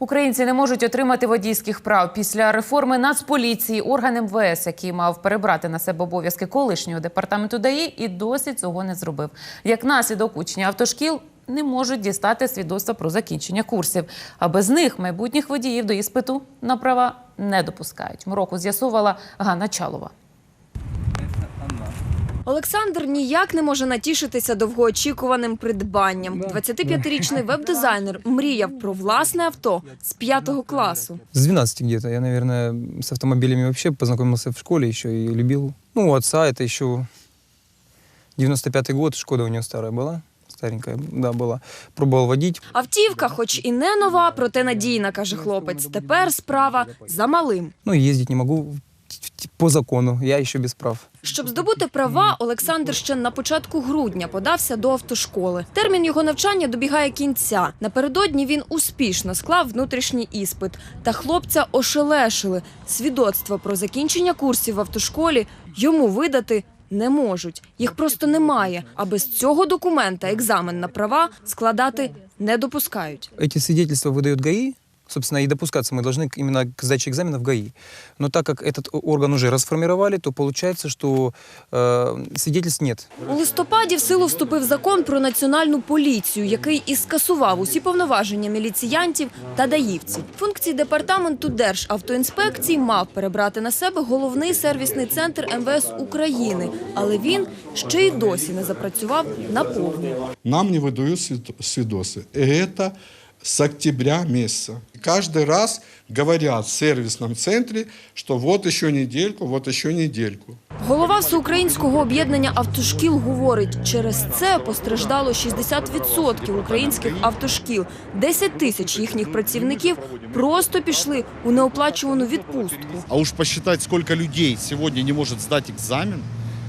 Українці не можуть отримати водійських прав після реформи Нацполіції. Орган МВС, який мав перебрати на себе обов'язки колишнього департаменту ДАІ, і досі цього не зробив. Як наслідок учні автошкіл не можуть дістати свідоцтва про закінчення курсів. А без них майбутніх водіїв до іспиту на права не допускають. Мороку з'ясувала Ганна Чалова. Олександр ніяк не може натішитися довгоочікуваним придбанням. 25-річний веб-дизайнер мріяв про власне авто з п'ятого класу. С 12 где-то. Я, наверное, с автомобилями вообще познакомился в школе еще и любил. Ну, у отца это еще 95-й год, Шкода у него старая была. Старенькая, да, была. Пробовал водить. Автівка, хоч і не нова, проте надійна, каже хлопець. Тепер справа за малим. Ну, ездить не могу по закону. Я еще без прав. Щоб здобути права, Олександр ще на початку грудня подався до автошколи. Термін його навчання добігає кінця. Напередодні він успішно склав внутрішній іспит. Та хлопця ошелешили. Свідоцтва про закінчення курсів в автошколі йому видати не можуть. Їх просто немає. А без цього документа екзамен на права складати не допускають. Эти свидетельства выдают ГАИ. Собственно, и допускаться мы должны к- именно к сдаче экзамена в ГАИ. Но так как этот о- орган уже расформировали, то получается, что э, свидетельств нет. У листопаді в силу вступив закон про національну поліцію, який і скасував усі повноваження міліціянтів та даївців. Функції департаменту Державтоінспекції мав перебрати на себе головний сервісний центр МВС України, але він ще й досі не запрацював наповну. Нам не выдают свид- свидосы. И это с октября месяца. Каждый раз говорят в сервисном центре, что вот еще недельку, вот еще недельку. Голова всеукраїнського об'єднання автошкіл говорить, через це постраждало 60% українських автошкіл. 10 тисяч їхніх працівників просто пішли у неоплачувану відпустку. А уж посчитать, сколько людей сегодня не может сдать экзамен,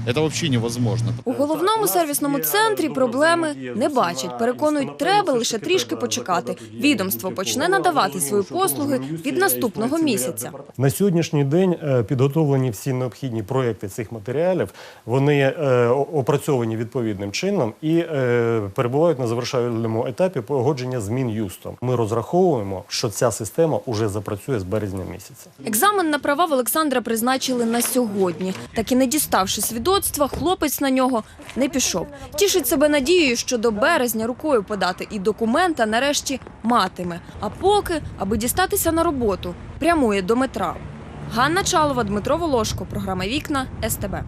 это вообще невозможно. У головному сервісному центрі проблеми не бачать. Переконують, треба лише трішки почекати. Відомство почне надавати свої послуги від наступного місяця. На сьогоднішній день е, підготовлені всі необхідні проекти цих матеріалів. Вони е, опрацьовані відповідним чином і е, перебувають на завершальному етапі погодження з Мін'юстом. Ми розраховуємо, що ця система уже запрацює з березня місяця. Екзамен на права в Олександра призначили на сьогодні. Так і не діставши свідоцтва, хлопець на нього не пішов. Тішить себе надією, що до березня рукою подати і документа нарешті матиме. А поки, аби дістатися на роботу, прямує до метра. Ганна Чалова, Дмитро Волошко, програма Вікна СТБ.